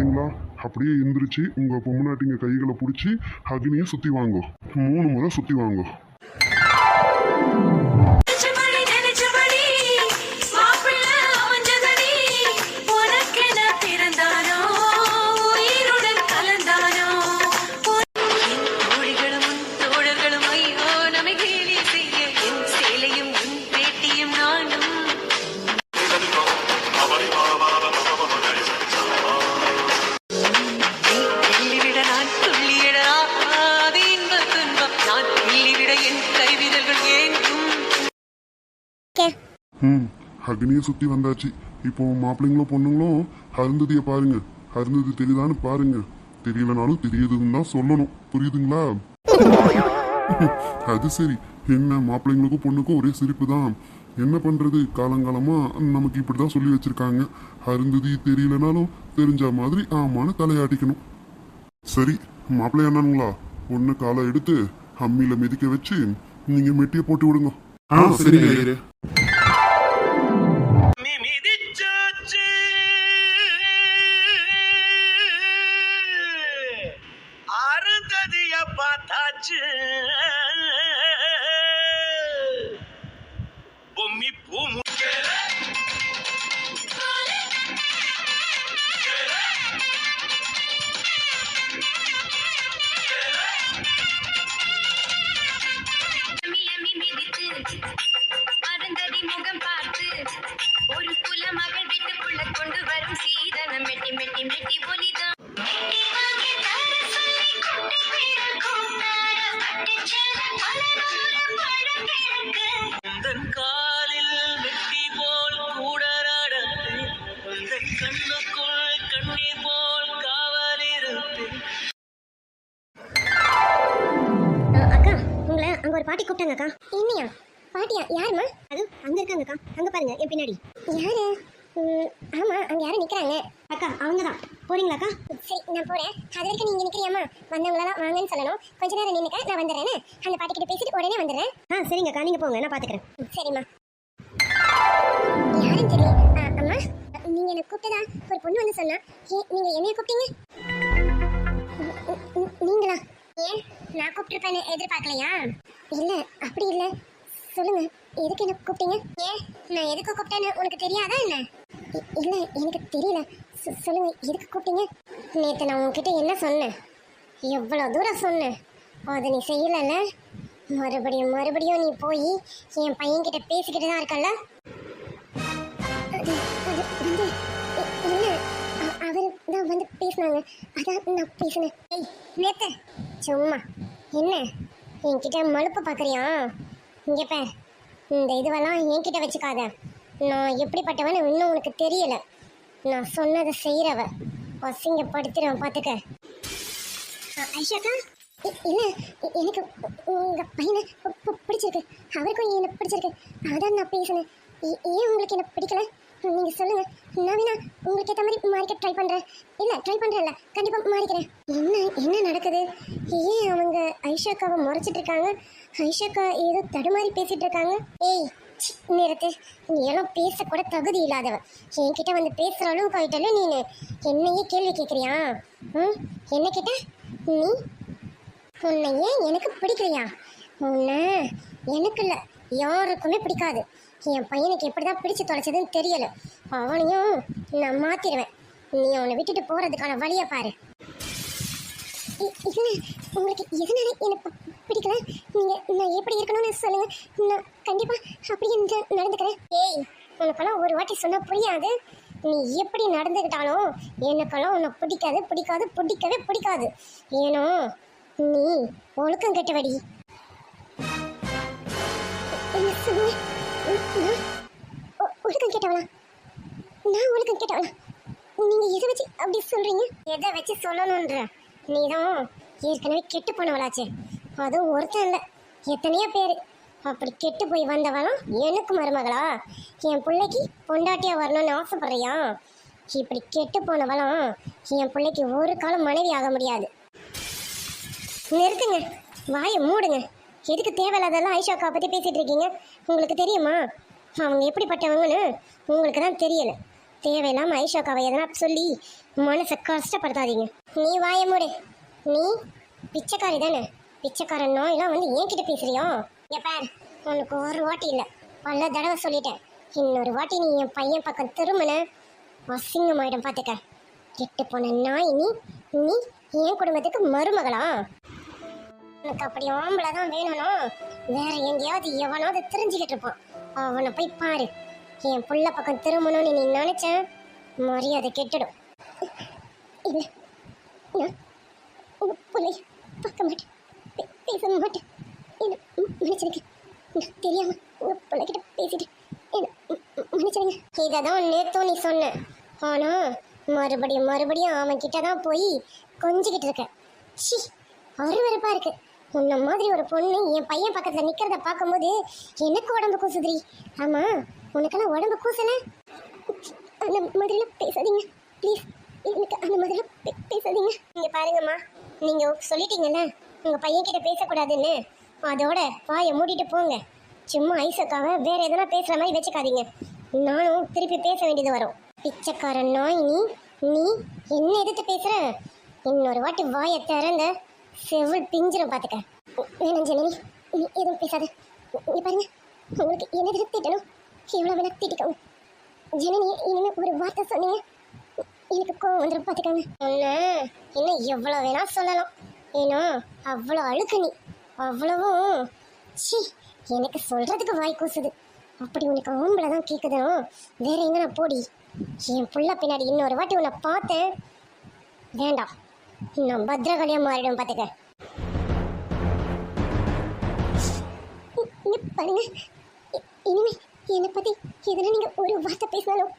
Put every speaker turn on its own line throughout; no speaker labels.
மாப்பிள்ளைங்களா அப்படியே எந்திரிச்சு உங்க பொம்மநாட்டிங்க கைகளை பிடிச்சி அக்னியை சுத்தி வாங்கோ. மூணு முறை சுத்தி வாங்கோ. ம். அக்னியை சுத்தி வந்தாச்சு. இப்போ மாப்பிள்ளைங்களும் பொண்ணுங்களும் அருந்ததியை பாருங்க. அருந்ததி தெரியுதான்னு பாருங்க. தெரியலனாலும் தெரியுதுன்னு தான் சொல்லணும். புரியுதுங்களா? அது சரி. என்ன மாப்பிள்ளைங்களுக்கும் பொண்ணுக்கும் ஒரே சிரிப்பு தான் என்ன பண்றது? காலங்காலமா நமக்கு இப்படிதான் சொல்லி வச்சிருக்காங்க. அருந்ததி தெரியலனாலும் தெரிஞ்ச மாதிரி ஆமான்னு தலையாட்டிக்கணும். சரி மாப்பிள்ளை அண்ணனுங்களா? ஒண்ணு காலை எடுத்து அம்மியில மிதிக்க வச்சு நீங்க மெட்டியை போட்டு விடுங்க.
ஆ சரிங்க
அருந்ததிய கண்ணுக்குள் கண்ணீர் போல் காவலிருப்பேன்
அக்கா உங்களை அங்க ஒரு பாட்டி கூப்பிட்டாங்க அக்கா. இன்னியா பாட்டியா? யாருமா அது அங்க இருக்காங்க அக்கா. அங்க பாருங்க என் பின்னாடி. யாரு? ம், ஆமா அங்க யாரும் நிக்கிறாங்க. அக்கா அவங்க தான். போறீங்களா அக்கா? சரி நான் போறேன். அது வரைக்கும் நீங்க நிக்கிறியாமா வந்தவங்களெல்லாம் வாங்கன்னு சொல்லணும். கொஞ்ச நேரம் நின்னுக்க நான் வந்துடுறேன். அந்த பாட்டி கிட்ட பேசிட்டு உடனே வந்துடுறேன். ஆ சரிங்க அக்கா. நீங்க போங்க நான் பாத்துக்கிறேன். சரிம்மா. யாரும் அம்மா நீங்க என்ன கூப்பிட்டதா? ஒரு பொண்ணு வந்து சொன்னா ஏ நீங்க என்னைய கூப்பிட்டீங்க? நீங்களா? ஏன்? நான் கூப்பிட்டுருப்பேன்னு எதிர்பார்க்கலையா? இல்ல அப்படி இல்ல. சொல்லுங்க எதுக்கு என்ன கூப்பிட்டீங்க? ஏன்? நான் எதுக்கு கூப்பிட்டேன்னு உனக்கு தெரியாதா என்ன? இல்ல எனக்கு தெரியல. சொல்லுங்க எதுக்கு கூப்பிட்டீங்க? நேற்று நான் உங்ககிட்ட என்ன சொன்னேன்? எவ்வளோ தூரம் சொன்னேன்? அதை நீ செய்யலல்ல. மறுபடியும் மறுபடியும் நீ போய் என் பையன்கிட்ட பேசிக்கிட்டு தான் இருக்கல்ல? வந்து இல்லை அவர் தான் வந்து பேசினாங்க. அதான் நான் பேசினேன். ஏய் நேத்த. சும்மா. என்ன? என்கிட்ட மழுப்பு பார்க்குறியா இங்கே பார். இந்த இதுவெல்லாம் என்கிட்ட வச்சுக்காத. நான் எப்படிப்பட்டவன்னு இன்னும் உனக்கு தெரியலை. நான் சொன்னதை செய்கிறவ அசிங்கப்படுத்துறவன் பார்த்துக்க ஐஷாக்கா? இல்லை எனக்கு உங்கள் பையனை பிடிச்சிருக்கு. அவருக்கும் என்னை பிடிச்சிருக்கு. அதான் நான் பேசினேன். ஏ- ஏன் உங்களுக்கு என்னை பிடிக்கல? நீங்கள் சொல்லுங்கள் நான் வேணா உங்களுக்கு ஏற்ற மாதிரி மாறிக்க ட்ரை பண்ணுறேன் இல்லை ட்ரை பண்ணுறேன்ல கண்டிப்பாக மாறிக்கிறேன். என்ன என்ன நடக்குது? ஏன் அவங்க ஐஷாக்காவை முறைச்சிட்டு இருக்காங்க ஐஷாக்கா ஏதோ தடுமாறி பேசிகிட்டு இருக்காங்க ஏய் சி, நிறுத்து நீ எல்லாம் பேசக்கூட தகுதி இல்லாதவ. என்கிட்ட வந்து பேசுகிற அளவுக்கு ஆகிட்டாலும் நீ என்னையே கேள்வி கேட்குறியா ம் என்ன கேட்ட? நீ? உன்னை ஏன் எனக்கு பிடிக்கலையா? உன்னை எனக்கு இல்லை. யாருக்குமே பிடிக்காது. என் பையனுக்கு எப்படி தான் பிடிச்சு தொலைச்சதுன்னு தெரியல. அவனையும் நான் மாத்திடுவேன் நீ அவனை விட்டுட்டு போகிறதுக்கான வழியை பாரு. இ- உங்களுக்கு எதனால என்ன பிடிக்கல? நீங்க நான் எப்படி இருக்கணும்னு சொல்லுங்க. நான் கண்டிப்பா அப்படியே நடந்துக்கிறேன். ஏய் உனக்கெல்லாம் ஒரு வாட்டி சொன்னால் புரியாது. நீ எப்படி நடந்துக்கிட்டாலும் எனக்கெல்லாம் உன்னை பிடிக்காது பிடிக்காது பிடிக்கவே பிடிக்காது. ஏனோ நீ ஒழுக்கம் கெட்டவடி. என்ன சொன்னீங்க? நான் ஒ- ஒழுக்கம் கெட்டவளா? நான் ஒழுக்கம் கெட்டவளா? நீங்க எதை வச்சு அப்படி சொல்றீங்க? எதை வச்சு சொல்லணும்ன்ற நீதான் ஏற்கனவே கெட்டு போனவளாச்சே. அதுவும் ஒருத்தன் இல்லை எத்தனையோ பேர். அப்படி கெட்டு போய் வந்தவனும் எனக்கு மருமகளா? என் பிள்ளைக்கு பொண்டாட்டியாக வரணும்னு ஆசைப்படுறியா? இப்படி கெட்டு போனவளும் என் பிள்ளைக்கு ஒரு காலம் மனைவி ஆக முடியாது. நிறுத்துங்க வாயை மூடுங்க. எதுக்கு தேவையில்லாதெல்லாம் ஐஷாக்கா பற்றி பேசிகிட்டு இருக்கீங்க? உங்களுக்கு தெரியுமா? அவங்க எப்படிப்பட்டவங்கன்னு? உங்களுக்கு தான் தெரியலை. தேவையில்லாமல் ஐஷாக்காவை எதனா சொல்லி மனசை கஷ்டப்படுத்தாதீங்க. நீ வாயை மூடு. நீ பிச்சைக்காரி தானே. பிச்சைக்காரன் நோயெல்லாம் வந்து என்கிட்ட பேசுறியோ? எப்பார் உனக்கு ஒரு வாட்டி இல்லை. பல தடவை சொல்லிட்டேன். இன்னொரு வாட்டி நீ என் பையன் பக்கம் திரும்பின அசிங்கமாயிடும் பார்த்துக்க கெட்டு போன நாய் நீ நீ என் குடும்பத்துக்கு மருமகளா? உனக்கு அப்படி ஆம்பளை தான் வேணும்னா வேற எங்கேயாவது எவனாவது தெரிஞ்சுக்கிட்டு இருப்பான். அவனை போய் பாரு. என் புள்ள பக்கம் திரும்பணும்னு நீ நினைச்ச மரியாதை கெட்டுடும். இல்லை நான் உங்க பிள்ளைய பார்க்க மாட்டேன். பேச மாட்டேன். என்ன மன்னிச்சிருங்க நான் தெரியாம உங்க பிள்ளைகிட்ட பேசிட்டு என்ன மன்னிச்சிருங்க இதை தான் நேத்தும் நீ சொன்ன. ஆனா மறுபடியும் மறுபடியும் அவன் கிட்ட தான் போய் கொஞ்சிக்கிட்டு இருக்க. ஷி அருவருப்பா இருக்கு. உன்ன மாதிரி ஒரு பொண்ணு என் பையன் பக்கத்துல நிக்கிறத பார்க்கும்போது எனக்கு உடம்பு கூசுதுரி ஆமா உனக்கெல்லாம் உடம்பு கூசல அந்த மாதிரிலாம் பேசாதீங்க. ப்ளீஸ் எனக்கு அந்த மாதிரிலாம் பேசாதீங்க. நீங்க பாருங்கம்மா நீங்க சொல்லிட்டீங்கல்ல உங்க பையன் கிட்ட பேசக்கூடாதுன்னு. அதோட வாயை மூடிட்டு போங்க. சும்மா ஐசக்காவை வேற எதனா பேசுற மாதிரி வச்சுக்காதீங்க. நானும் திருப்பி பேச வேண்டியது வரும். பிச்சைக்காரன் நாய் நீ நீ என்ன எதிர்த்து பேசுற? இன்னொரு வாட்டி வாயை திறந்த செவில் பிஞ்சிரும் பாத்துக்க. வேணாம் ஜனனி நீ எதுவும் பேசாத. நீ பாருங்க உங்களுக்கு என்ன திட்டணும் எவ்வளவு வேணா திட்டிக்கோங்க ஜனனி இனிமே ஒரு வார்த்தை சொன்னீங்க. எனக்கு கோவம் வந்துடும் பார்த்துக்கோங்க என்ன இன்னும் எவ்வளோ வேணா சொல்லலாம். ஏன்னா அவ்வளோ அழுக்கு நீ. அவ்வளவும். சி எனக்கு சொல்றதுக்கு வாய் கூசுது. அப்படி உனக்கு ஆம்பளை தான் கேட்குதோ வேற எங்க நான் போடி? என் புள்ள பின்னாடி இன்னொரு வாட்டி உன்னை பார்த்தேன். வேண்டாம். நான் பத்ரகாளியா மாறிடும் பார்த்துக்க இ- பாருங்க. இனிமே என்னை பத்தி எதுனா நீங்க ஒரு வார்த்தை பேசினாலும்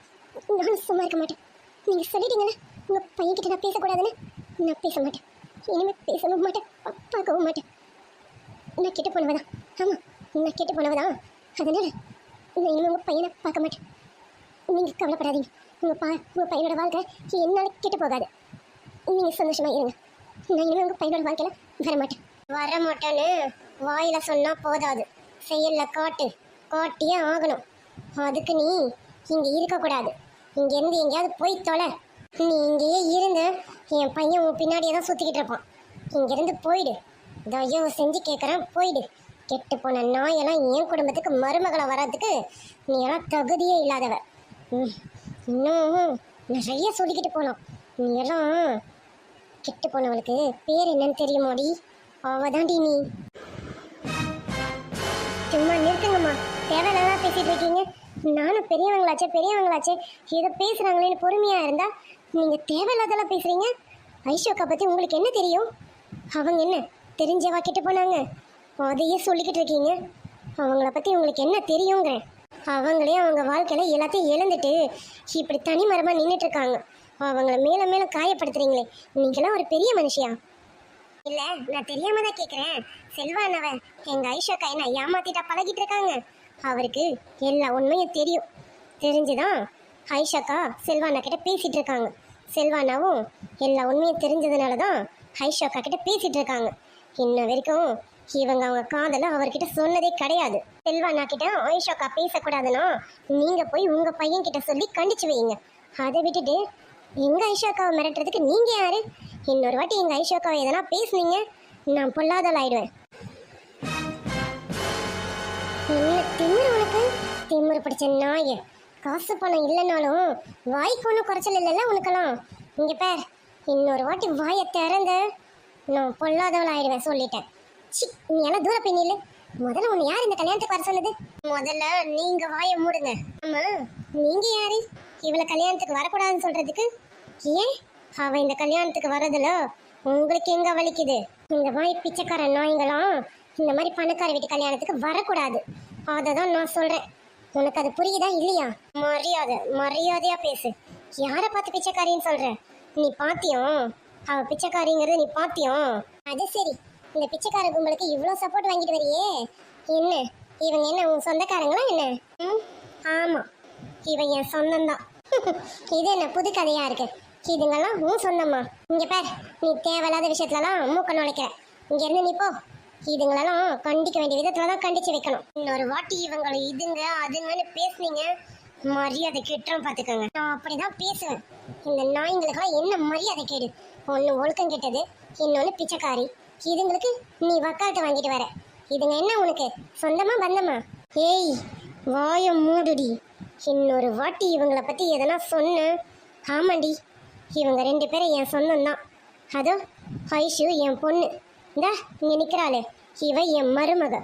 நான் சும்மா இருக்க மாட்டேன். நீங்க சொல்லிட்டீங்களே உங்க பையன்கிட்ட நான் பேசக்கூடாதுன்னு நான் பேச மாட்டேன். இனிமே பேசவும் மாட்டேன் பா- பார்க்கவும் மாட்டேன். நான் கெட்டு போனவதான் ஆமா நான் கெட்டு போனவதான் அதனால நான் இனிமே உங்க பையனை பார்க்க மாட்டேன். நீங்க கவலைப்படாதீங்க. உங்க பா உங்க பையனோட வாழ்க்கை என்னால கெட்டு போகாது. நீங்கள் சந்தோஷமா இருங்க. நான் இனிமே உங்க பையனோட வாழ்க்கையில வர வரமாட்டேன்னு மாட்டேன்னு வாயில சொன்னா போதாது. செய்யல காட்டு காட்டியே ஆகணும். அதுக்கு நீ இங்க இருக்கக்கூடாது இங்க இருந்து எங்கேயாவது போய் தொலை. நீ இங்கேயே இருந்து என் பையன் உன் பின்னாடியே தான் சுத்திக்கிட்டு இருப்பான். இங்க இருந்து போயிடு. தயவு செஞ்சு கேட்குறேன் போயிடு. கெட்டு போன நாயெல்லாம் என் குடும்பத்துக்கு மருமகளை வர்றதுக்கு நீ எல்லாம் தகுதியே இல்லாதவ. ம், இன்னும் நிறைய சொல்லிக்கிட்டு போனோம். நீ எல்லாம் கெட்டு போனவளுக்கு பேர் என்னன்னு தெரியுமோடி? அவதாண்டி நீ. சும்மா நிறுத்துங்கம்மா. தேவையில்லாத பேசிட்டு இருக்கீங்க. நானும் பெரியவங்களாச்சே பெரியவங்களாச்சே. ஏதோ பேசுகிறாங்களேன்னு பொறுமையாக இருந்தால் நீங்கள் தேவையில்லாதெல்லாம் பேசுகிறீங்க ஐஷோக்கா பற்றி உங்களுக்கு என்ன தெரியும்? அவங்க என்ன தெரிஞ்சவா கெட்டு போனாங்க அதையே சொல்லிக்கிட்டு இருக்கீங்க. அவங்கள பற்றி உங்களுக்கு என்ன தெரியுங்க அவங்களே அவங்க வாழ்க்கையில் எல்லாத்தையும் இழந்துட்டு இப்படி தனி மரமாக நின்றுட்டு இருக்காங்க. அவங்கள மேல மேல காயப்படுத்துறீங்களே. நீங்களாம் ஒரு பெரிய மனுஷியா? இல்லை நான் தெரியாம தான் கேட்குறேன் செல்வானவ எங்கள் ஐஷாக்கா என்ன ஏமாத்திட்டா பழகிட்டு இருக்காங்க. அவருக்கு எல்லா உண்மையும் தெரியும். தெரிஞ்சுதான் ஐஷாக்கா செல்வானா கிட்ட பேசிகிட்டு இருக்காங்க. செல்வானாவும் எல்லா உண்மையும் தெரிஞ்சதுனால தான் ஐஷாக்கா கிட்ட பேசிட்டு இருக்காங்க. இன்ன வரைக்கும் இவங்க அவங்க காதலை அவர்கிட்ட சொன்னதே கிடையாது. செல்வானா கிட்ட ஐஷாக்கா பேசக்கூடாதுன்னா நீங்கள் போய் உங்கள் பையன்கிட்ட சொல்லி கண்டிச்சு வைங்க அதை விட்டுட்டு எங்கள் ஐஷோக்காவை மிரட்டுறதுக்கு நீங்கள் யார்? இன்னொரு வாட்டி எங்கள் ஐஷோக்காவை எதனா பேசுனீங்க நான் பொல்லாதல் ஆயிடுவேன். என்ன திமிரு உனக்கு? திமிர் பிடிச்ச நாய. காசு பணம் இல்லைனாலும் வாய்க்கு ஒன்றும் குறைச்சல் இல்லைல்ல உனக்கெல்லாம்? இங்கே பேர் இன்னொரு வாட்டி வாயை திறந்த நான் பொல்லாதவள் ஆயிடுவேன் சொல்லிட்டேன். சி நீ எல்லாம் தூர போய் நில்லு. முதல்ல உன்னை யார் இந்த கல்யாணத்துக்கு வர சொன்னது? முதல்ல நீங்கள் வாயை மூடுங்க. ஆமாம் நீங்கள் யாரு? இவளை கல்யாணத்துக்கு வரக்கூடாதுன்னு சொல்றதுக்கு? ஏன்? அவ இந்த கல்யாணத்துக்கு வரதுல உங்களுக்கு எங்க வலிக்குது? இந்த மாதிரி பிச்சைக்கார நாய்ங்களாம் இந்த மாதிரி பணக்கார வீட்டு கல்யாணத்துக்கு வரக்கூடாது. அதை தான் நான் சொல்றேன். உனக்கு அது புரியுதா இல்லையா? மரியாதை மரியாதையா பேசு. யாரை பார்த்து பிச்சைக்காரின்னு சொல்ற? நீ பாத்தியம் அவ பிச்சைக்காரிங்கிறது நீ பாத்தியம் அது சரி. இந்த பிச்சைக்கார கும்பலுக்கு இவ்வளோ சப்போர்ட் வாங்கிட்டு வரியே. என்ன? இவங்க என்ன உன் சொந்தக்காரங்களா என்ன? ம்? ஆமாம் இவன் என் சொந்தம்தான். இது என்ன புது கதையா இருக்கு? இதுங்கெல்லாம் உன் சொந்தம்மா. இங்க பார் நீ தேவையில்லாத விஷயத்துலலாம் மூக்க நுழைக்கிற. இங்க இருந்து நீ போ. இதுங்களெல்லாம் கண்டிக்க வேண்டிய விதத்துல தான் கண்டிச்சு வைக்கணும். இன்னொரு வாட்டி இவங்களை இதுங்க அதுங்கன்னு பேசுனீங்க மரியாதை கெட்டுறோம் பாத்துக்கோங்க. நான் அப்படிதான் பேசுவேன். இந்த நாய்ங்களுக்கெல்லாம் என்ன மரியாதை கேடு? ஒண்ணு ஒழுக்கம் கெட்டது இன்னொன்று பிச்சைக்காரி. இதுங்களுக்கு நீ வக்காலத்தை வாங்கிட்டு வர. இதுங்க என்ன உனக்கு? சொந்தமா பந்தமா? ஏய் வாயம் மூடுடி. இன்னொரு வாட்டி இவங்களை பற்றி எதனா சொன்னு ஆமாண்டி இவங்க ரெண்டு பேரும் என் சொந்தம் தான். அதோ ஐஷு என் பொண்ணு. இந்த இங்கே நிற்கிறாளே இவ என் மருமக.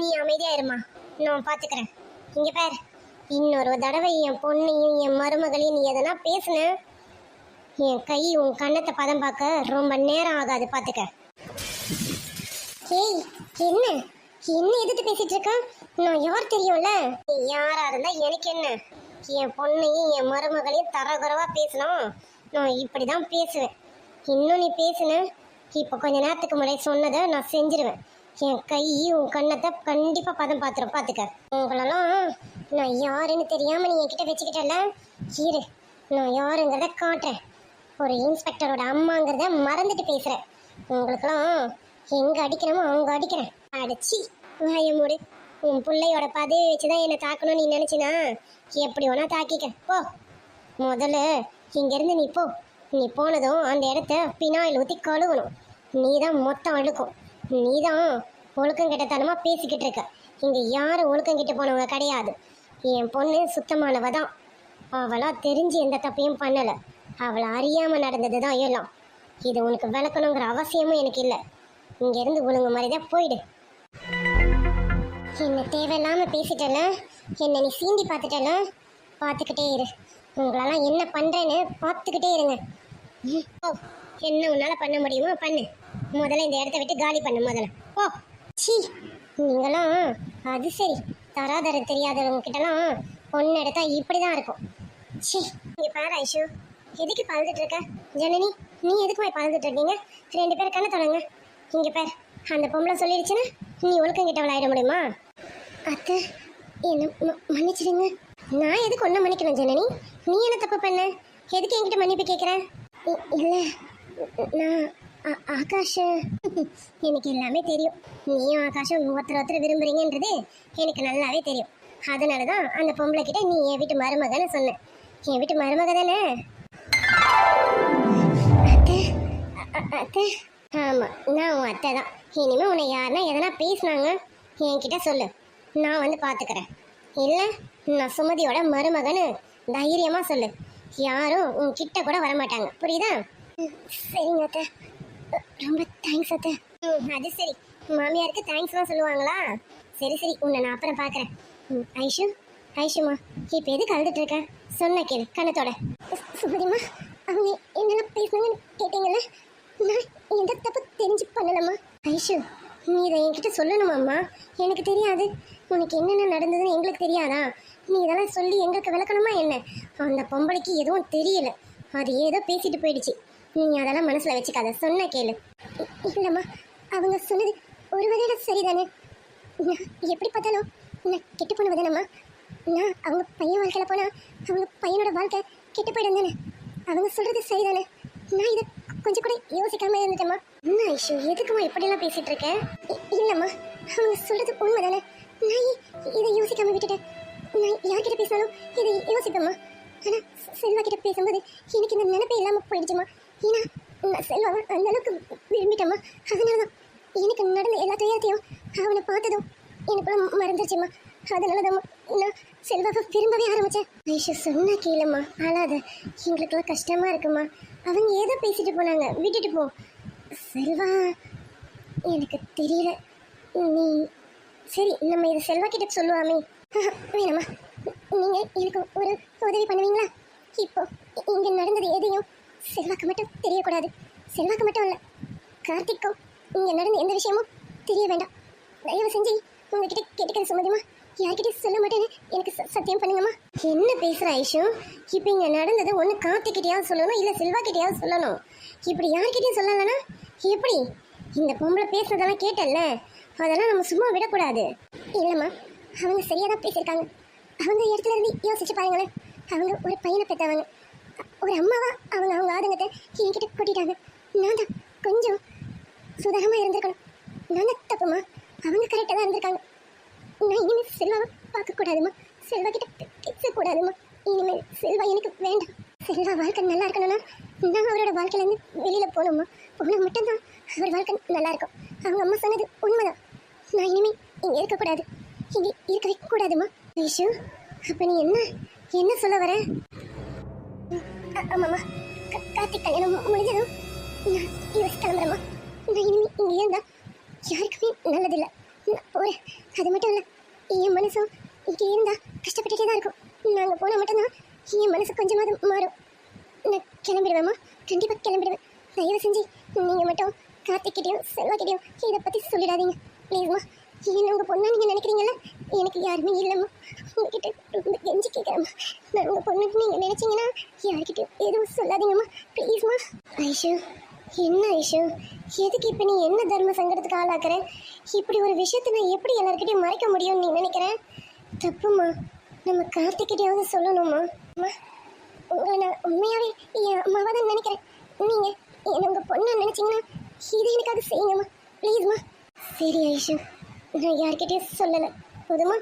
நீ அமைதியா இருமா. நான் பார்த்துக்கிறேன் இங்கே பேர். இன்னொரு தடவை என் பொண்ணையும் என் மருமகளையும் நீ எதனா பேசுன என் கை உன் கண்ணத்தை பதம் பார்க்க ரொம்ப நேரம் ஆகாது பார்த்துக்க ஏய் என்ன? என்ன எதிர்த்து பேசிட்டு இருக்க? நான் யார் தெரியும்ல? யாரா இருந்தா எனக்கு என்ன? என் பொண்ணையும் என் மருமகளையும் தரகுறவா பேசணும். நான் இப்படிதான் பேசுவேன். இன்னும் நீ பேசுன? இப்போ கொஞ்ச நேரத்துக்கு முன்னாடி சொன்னதை நான் செஞ்சிருவேன். என் கை உன் கண்ணத்தை கண்டிப்பா பதம் பார்த்துரும் பாத்துக்க. உங்களெல்லாம் நான் யாருன்னு தெரியாம நீ என்கிட்ட வச்சுக்கிட்டல இரு நான் யாருங்கிறத காட்டுறேன். ஒரு இன்ஸ்பெக்டரோட அம்மாங்கிறத மறந்துட்டு பேசுறேன். உங்களுக்கெல்லாம் எங்க அடிக்கிறோமோ அவங்க அடிக்கிறேன். அடிச்சி வாய மூடு. உன் பிள்ளையோட பதவி வச்சுதான் என்னை தாக்கணும்னு நீ நினைச்சினா எப்படி வேணா தாக்கிக்க. போ. முதல்ல இங்கேருந்து நீ போ. நீ போனதும் அந்த இடத்த பினாயில் ஊற்றி கழுவணும். நீ தான் மொத்தம் அழுக்கும். நீ தான் ஒழுக்கம் கெட்டத்தனமா பேசிக்கிட்டு இருக்க. இங்கே யாரும் ஒழுக்கம் போனவங்க கிடையாது. என் பொண்ணு சுத்தமானவ தான் அவளா தெரிஞ்சு எந்த தப்பையும் பண்ணலை. அவளை அறியாமல் நடந்தது தான் எல்லாம். இது உனக்கு விளக்கணுங்கிற அவசியமும் எனக்கு இல்லை. இங்கேருந்து ஒழுங்கு மாதிரி தான் போயிடு. என்ன தேவையில்லாமல் பேசிட்டேன்னா என்னை நீ சீண்டி பார்த்துட்டேன்னா பார்த்துக்கிட்டே இரு. உங்களெல்லாம் என்ன பண்ணுறேன்னு பார்த்துக்கிட்டே இருங்க. ம், ஓ என்ன உன்னால் பண்ண முடியுமோ பண்ணு. முதல்ல இந்த இடத்த விட்டு காலி பண்ணு முதல்ல. ஓ சி நீங்களாம் அது சரி. தராதரம் தெரியாதவங்கிட்டலாம் பொண்ணு எடுத்தா இப்படி தான் இருக்கும். சி நீங்கள் பாரு ஐஷு. எதுக்கு பழுதுட்டு இருக்க? ஜனனி நீ எதுக்கு போய் பழுதுட்டு இருக்கீங்க? ரெண்டு பேரும் கண்ணை தொடங்க. இங்கே பேர் அந்த பொம்பளை சொல்லிடுச்சுன்னா நீ ஒழுக்கம் கிட்டவள் முடியுமா? அத்தை என்ன ம- மன்னிச்சிடுங்க. நான் எதுக்கு ஒன்றும் மன்னிக்கணும் ஜனனி? நீ என்ன தப்பு பண்ண? எதுக்கு என்கிட்ட மன்னிப்பு கேட்குற இல்லை நான் ஆ- ஆகாஷ். எனக்கு எல்லாமே தெரியும். நீயும் ஆகாஷும் ஒருத்தர் ஒருத்தர் விரும்புறீங்கன்றது எனக்கு நல்லாவே தெரியும். அதனால தான் அந்த பொம்பளை கிட்ட நீ என் வீட்டு மருமகன்னு சொன்னேன் என் வீட்டு மருமக தானே? அத்தை அத்தை. ஆமாம் நான் உன் அத்தை தான் இனிமேல் உன்னை யாருன்னா எதனா பேசுனாங்க என்கிட்ட சொல்லு. நான் வந்து பார்த்துக்கிறேன் இல்லை நான் சுமதியோட மருமகன்னு தைரியமாக சொல்லு. யாரும் உன் கிட்ட கூட வரமாட்டாங்க. புரியுதா? ம், சரிங்க அத்தை. ரொம்ப தேங்க்ஸ் அத்தை. ம் அது சரி. மாமியாருக்கு தேங்க்ஸ்லாம் சொல்லுவாங்களா? சரி சரி. உன்னை நான் அப்புறம் பார்க்குறேன் ம் ஐஷு ஐஷுமா இப்போ எதுக்கு அழுதுட்டு இருக்க? சொன்ன கேளு கணத்தோட சுமதிமா அவங்க என்னெல்லாம் பேசுனாங்கன்னு கேட்டீங்கல்ல? நான் எந்த தப்பு தெரிஞ்சு பண்ணலம்மா? ஐஷு நீ இதை என்கிட்ட சொல்லணுமாம்மா? எனக்கு தெரியாது. உனக்கு என்னென்ன நடந்ததுன்னு எங்களுக்கு தெரியாதா? நீ இதெல்லாம் சொல்லி எங்களுக்கு விளக்கணுமா என்ன? அந்த பொம்பளைக்கு எதுவும் தெரியல. அது ஏதோ பேசிட்டு போயிடுச்சு. நீ அதெல்லாம் மனசில் வச்சுக்காத. சொன்ன கேளு. இல்லைம்மா அவங்க சொன்னது ஒரு வகையில் சரிதானே? நான் எப்படி பார்த்தாலும் நான் கெட்டு போனவ தானம்மா நான் அவங்க பையன் வாழ்க்கையில் போனால் அவங்க பையனோட வாழ்க்கை கெட்டு போயிடும் தானே? அவங்க சொல்கிறது சரிதானே? நான் இதை கொஞ்சம் கூட யோசிக்காம இருந்துட்டேம்மா. என்ன ஐஷு எதுக்குமா இப்படியெல்லாம் பேசிகிட்டு இருக்கேன் இல்லைம்மா அவங்க சொல்கிறது உண்மை தானே நான் இதை யோசிக்காம விட்டுட்டேன். நான் யார்கிட்ட பேசினாலும் இதை யோசிப்பேம்மா. ஆனால் செல்வா கிட்ட பேசும்போது எனக்கு இந்த நினைப்பே இல்லாமல் போயிடுச்சுமா ஏன்னா நான் செல்வாவை அந்த அளவுக்கு விரும்பிட்டேம்மா. அதனாலதான் எனக்கு நடந்த எல்லா துயரத்தையும் அவனை பார்த்ததும் எனக்குள்ள மறந்துருச்சுமா அதனாலதான் நான் செல்வாவை விரும்பவே ஆரம்பிச்சேன். ஐஷு சொன்னா கேளும்மா. அழாத. எங்களுக்குலாம் கஷ்டமாக இருக்குமா அவங்க ஏதோ பேசிட்டு போனாங்க. விட்டுட்டு போ. செல்வா எனக்கு தெரியல. நீ சரி நம்ம இதை செல்வா கிட்ட சொல்லுவாமே. வேணாமா? வேணாம்மா நீங்க எனக்கு ஒரு உதவி பண்ணுவீங்களா? இப்போ இங்க நடந்தது எதையும் செல்வாக்கு மட்டும் தெரியக்கூடாது. செல்வாக்கு மட்டும் இல்ல கார்த்திக்கும் இங்க நடந்த எந்த விஷயமும் தெரிய வேண்டாம். தயவு செஞ்சு உங்ககிட்ட கேட்டுக்கிற சுமதிமா யார்கிட்டயும் சொல்ல மாட்டேன்னு எனக்கு சத்தியம் பண்ணுங்கம்மா. என்ன பேசுற ஐஷு? இப்போ இங்க நடந்தது ஒன்று கார்த்திகிட்டயாவது சொல்லணும் இல்லை செல்வா கிட்டயாவது சொல்லணும்? இப்படி யார்கிட்டையும் சொல்லலனா எப்படி? இந்த பொம்பளை பேசுனதெல்லாம் கேட்டல அதெல்லாம் நம்ம சும்மா விடக்கூடாது. இல்லைம்மா அவங்க சரியாக தான் பேசியிருக்காங்க. அவங்க இடத்துல இருந்து யோசிச்சு பாருங்களேன். அவங்க ஒரு பையனை பெற்றவங்க. ஒரு அம்மாவா அவங்க அவங்க ஆதங்கத்தை என்கிட்ட கூட்டிட்டாங்க. நான் தான் கொஞ்சம் சுதகமாக இருந்திருக்கணும். நான் தான் தப்புமா? அவங்க கரெக்டாக தான் இருந்திருக்காங்க. நான் இனிமேல் செல்வாவை பார்க்கக்கூடாதுமா? செல்வா கிட்ட பேசக்கூடாதுமா? இனிமேல் செல்வா எனக்கு வேண்டாம். செல்வா வாழ்க்கை நல்லா இருக்கணும்னா நான் அவரோட வாழ்க்கையிலேருந்து வெளியில் போகணுமா? போனால் மட்டும்தான் அவர் வாழ்க்கை நல்லா இருக்கும். அவங்க அம்மா சொன்னது உண்மைதான். நான் இனிமேல் இங்கே இருக்கக்கூடாது. இங்கே இருக்கவே கூடாதுமா ஐஷு அப்போ நீ என்ன? என்ன சொல்ல வர? ஆமாம்மா. கார்த்திக் கல்யாணம் முடிஞ்சதும் நான் யூஎஸ் கிளம்புறேம்மா. நான் இனிமே இங்கே இருந்தா யாருக்குமே நல்லதில்லை. நான் போகிறேன் அது மட்டும் இல்லை என் மனசும் இங்கே இருந்தால் கஷ்டப்பட்டுட்டே தான் இருக்கும். நாங்கள் போனால் மட்டும்தான் என் மனசு கொஞ்சமாவது மாறும். நான் கிளம்பிடுவேம்மா. கண்டிப்பாக கிளம்பிடுவேன். தயவு செஞ்சு நீங்கள் மட்டும் கார்த்திக்கிட்டையும் செல்வாக்கிட்டையும் இதை பற்றி சொல்லிடாதீங்க. ப்ளீஸ்மா என்ன உங்கள் பொண்ணு நீங்கள் நினைக்கிறீங்களா எனக்கு யாருமே இல்லைம்மா. உங்ககிட்ட ரொம்ப கெஞ்சி கேட்குறேம்மா நான் உங்கள் பொண்ணு நீங்கள் நினச்சிங்கன்னா யார்கிட்டயும் எதுவும் சொல்லாதீங்கம்மா. ப்ளீஸ்மா ஐஷு என்ன ஐஷு? எதுக்கு இப்போ நீ என்ன தர்ம சங்கடத்துக்கு ஆளாக்குற? இப்படி ஒரு விஷயத்தை நான் எப்படி எல்லாருக்கிட்டையும் மறைக்க முடியும்னு நீ நினைக்கிறேன் தப்புமா நம்ம கார்த்திக்கிட்டையாவது சொல்லணுமா அம்மா உங்களை நான் உண்மையாகவே என் அம்மாவாக தான் நினைக்கிறேன். நீங்கள் என்ன உங்கள் பொண்ணை நினச்சிங்கன்னா இதை எனக்காக செய்யுங்கம்மா. ப்ளீஸ்மா சரி ஐஷு. நான் யார்கிட்டயும் சொல்லலை. போதுமா?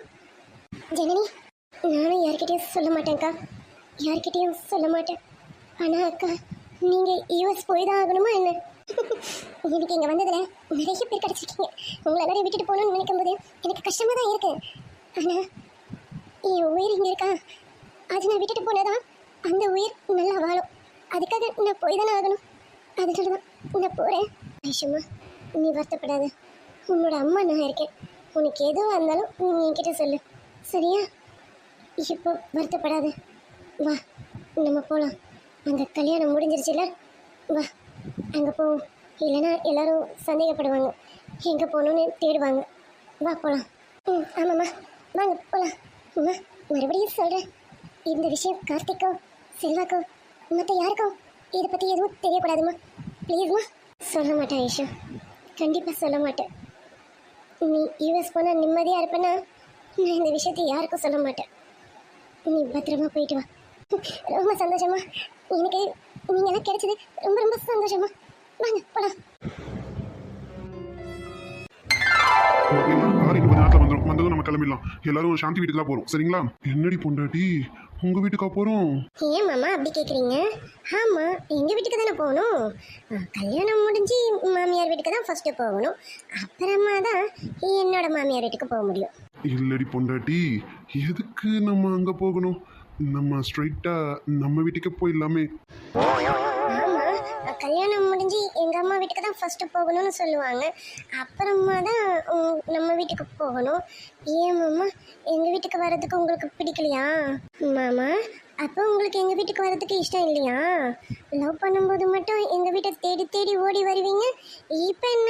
ஜனனி நானும் யார்கிட்டயும் சொல்ல மாட்டேன்க்கா. யார்கிட்டயும் சொல்ல மாட்டேன். ஆனால் அக்கா நீங்கள் யூஎஸ் போய் தான் ஆகணுமா என்ன? இன்னைக்கு இங்கே வந்ததில் நிறைய பேர் கிடைச்சிருக்கீங்க. உங்களை எல்லாரையும் விட்டுட்டு போகணும்னு நினைக்கும் போது எனக்கு கஷ்டமாக தான் இருக்கு. ஆனால் என் உயிர் இங்கே இருக்கா? அது நான் விட்டுட்டு போனதான் அந்த உயிர் நல்லா வாழும். அதுக்காக நான் போய் தானே ஆகணும். அதனால தான் நான் போகிறேன் ஐஷம்மா நீ வருத்தப்படாத. உன்னோட அம்மா நான் இருக்கேன். உனக்கு எதுவாக இருந்தாலும் நீ என்கிட்ட சொல்லு. சரியா? இப்போ வருத்தப்படாத. வா நம்ம போகலாம் அங்கே கல்யாணம் முடிஞ்சிருச்சுல? வா அங்கே போவோம். இல்லைன்னா எல்லாரும் சந்தேகப்படுவாங்க. எங்கே போகணுன்னு தேடுவாங்க. வா போகலாம் ம் ஆமாம்மா. வாங்க போகலாம் அம்மா மறுபடியும் சொல்கிறேன் இந்த விஷயம் கார்த்திக்கோ செல்வாக்கோ மற்ற யாருக்கோ இதை பற்றி எதுவும் தெரியக்கூடாதுமா ப்ளீஸ்மா சொல்ல மாட்டேன் ஐஷா. கண்டிப்பாக சொல்ல மாட்டேன். நீ யூஎஸ் போனால் நிம்மதியாக இருப்பேன்னா நான் இந்த விஷயத்தை யாருக்கும் சொல்ல மாட்டேன். நீ பத்திரமா போயிட்டு வா. ரொம்ப சந்தோஷமா. எனக்கு நீங்கெல்லாம் கிடைச்சது ரொம்ப ரொம்ப சந்தோஷமா. வாங்க போலாம்.
கிளம்பிடலாம். எல்லாரும் சாந்தி வீட்டுக்கு தான் போகிறோம் சரிங்களா? என்னடி பொண்டாட்டி? உங்கள் வீட்டுக்கா போகிறோம்
ஏன் மாமா அப்படி கேட்குறீங்க ஆமாம் எங்கள் வீட்டுக்கு தானே போகணும் கல்யாணம் முடிஞ்சு மாமியார் வீட்டுக்கு தான் ஃபஸ்ட்டு போகணும். அப்புறமா தான் என்னோட மாமியார் வீட்டுக்கு போக முடியும்.
இல்லடி பொண்டாட்டி எதுக்கு நம்ம அங்கே போகணும்? நம்ம ஸ்ட்ரைட்டாக நம்ம வீட்டுக்கே போயிடலாமே.
கல்யாணம் முடிஞ்சு எங்கள் அம்மா வீட்டுக்கு தான் ஃபஸ்ட்டு போகணும்னு சொல்லுவாங்க. அப்புறமா தான் நம்ம வீட்டுக்கு போகணும். ஏன் மாமா? எங்கள் வீட்டுக்கு வர்றதுக்கு உங்களுக்கு பிடிக்கலையா? மாமா அப்போ உங்களுக்கு எங்கள் வீட்டுக்கு வர்றதுக்கு இஷ்டம் இல்லையா? லவ் பண்ணும்போது மட்டும் எங்கள் வீட்டை தேடி தேடி ஓடி வருவீங்க. இப்போ என்ன?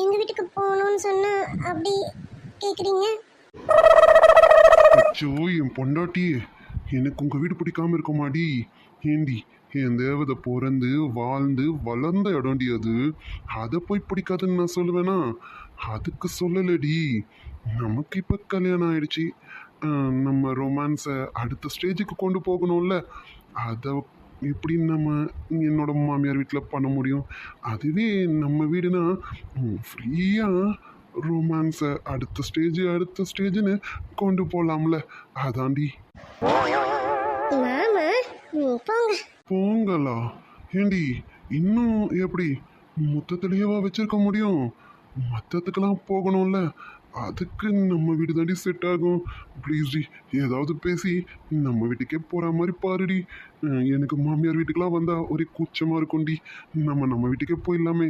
எங்கள் வீட்டுக்கு போகணும்னு சொன்னால் அப்படி கேட்குறீங்க
அச்சோ என் பொண்டாட்டி எனக்கு உங்கள் வீடு பிடிக்காம இருக்குமாடி? ஏந்தி என் தேவதை பிறந்து வாழ்ந்து வளர்ந்த இடம்டி அது அதை போய் பிடிக்காதுன்னு நான் சொல்லுவேனா? அதுக்கு சொல்லலடி. நமக்கு இப்போ கல்யாணம் ஆயிடுச்சு. நம்ம ரொமான்ஸை அடுத்த ஸ்டேஜுக்கு கொண்டு போகணும்ல. அதை எப்படி நம்ம என்னோட மாமியார் வீட்டில் பண்ண முடியும்? அதுவே நம்ம வீடுனா ஃப்ரீயாக ரொமான்ஸை அடுத்த ஸ்டேஜ் அடுத்த ஸ்டேஜ்னு கொண்டு போகலாம்ல அதாண்டி
மாமா போங்க
போங்களா ஏண்டி இன்னும் எப்படி மொத்தத்திலேயேவா வச்சிருக்க முடியும்? மொத்தத்துக்கெல்லாம் போகணும்ல. அதுக்கு நம்ம வீடு தாண்டி செட் ஆகும். ப்ளீஸ் டி ஏதாவது பேசி நம்ம வீட்டுக்கே போகிற மாதிரி பாருடி. எனக்கு மாமியார் வீட்டுக்கெல்லாம் வந்தால் ஒரே கூச்சமாக இருக்கும்டி நம்ம நம்ம வீட்டுக்கே போயிடலாமே.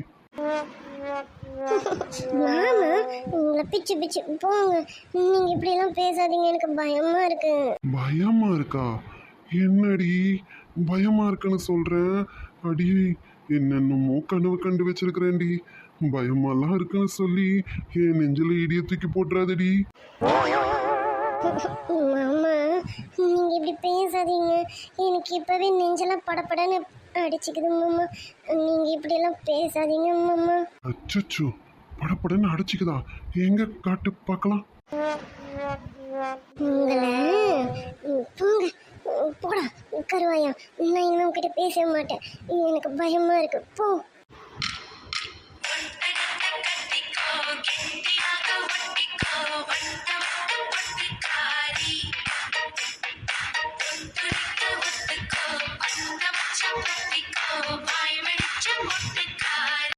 மாமா உங்களை பிச்சு பிச்சு போங்க. நீங்க இப்படி எல்லாம் பேசாதீங்க. எனக்கு பயமா இருக்கு.
பயமா இருக்கா? என்னடி? பயமா இருக்குன்னு சொல்றேன். அடி என்னென்னமோ கனவு கண்டு வச்சிருக்கிறேன்டி. பயமாலாம் இருக்குன்னு சொல்லி என் நெஞ்சில இடிய தூக்கி போட்டுறாதடி.
மாமா நீங்க இப்படி பேசாதீங்க. எனக்கு இப்பவே நெஞ்செல்லாம் படபடன்னு அடிச்சுக்குது மாமா. நீங்க இப்படி எல்லாம் பேசாதீங்க மாமா.
அச்சச்சோ படப்படன்னு அடிச்சுக்குதா? எங்க காட்டு பார்க்கலாம்.
உங்களை? போங்க. போடா கருவாயா நான் இன்னும் கிட்ட பேச மாட்டேன். எனக்கு பயமா இருக்கு. போ.